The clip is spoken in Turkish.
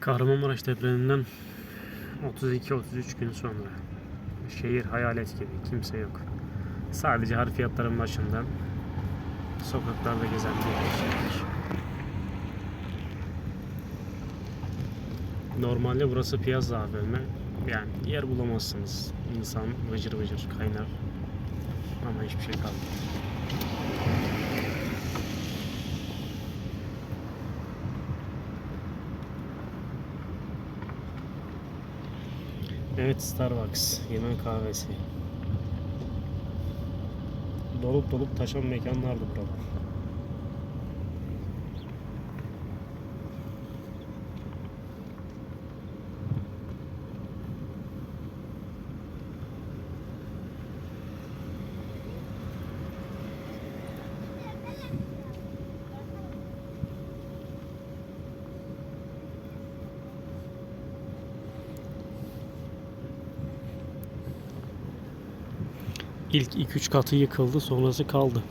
Kahramanmaraş depreminden 32-33 gün sonra şehir hayalet gibi kimse yok. Sadece harfiyatların başında sokaklarda gezen bir var. Normalde burası Piazza AVM. Yani yer bulamazsınız. İnsan vıcır vıcır kaynar. Ama hiçbir şey kalmadı. Evet Starbucks yemen kahvesi. Dolup dolup taşan mekanlardı buralar. İlk 2-3 katı yıkıldı sonrası kaldı.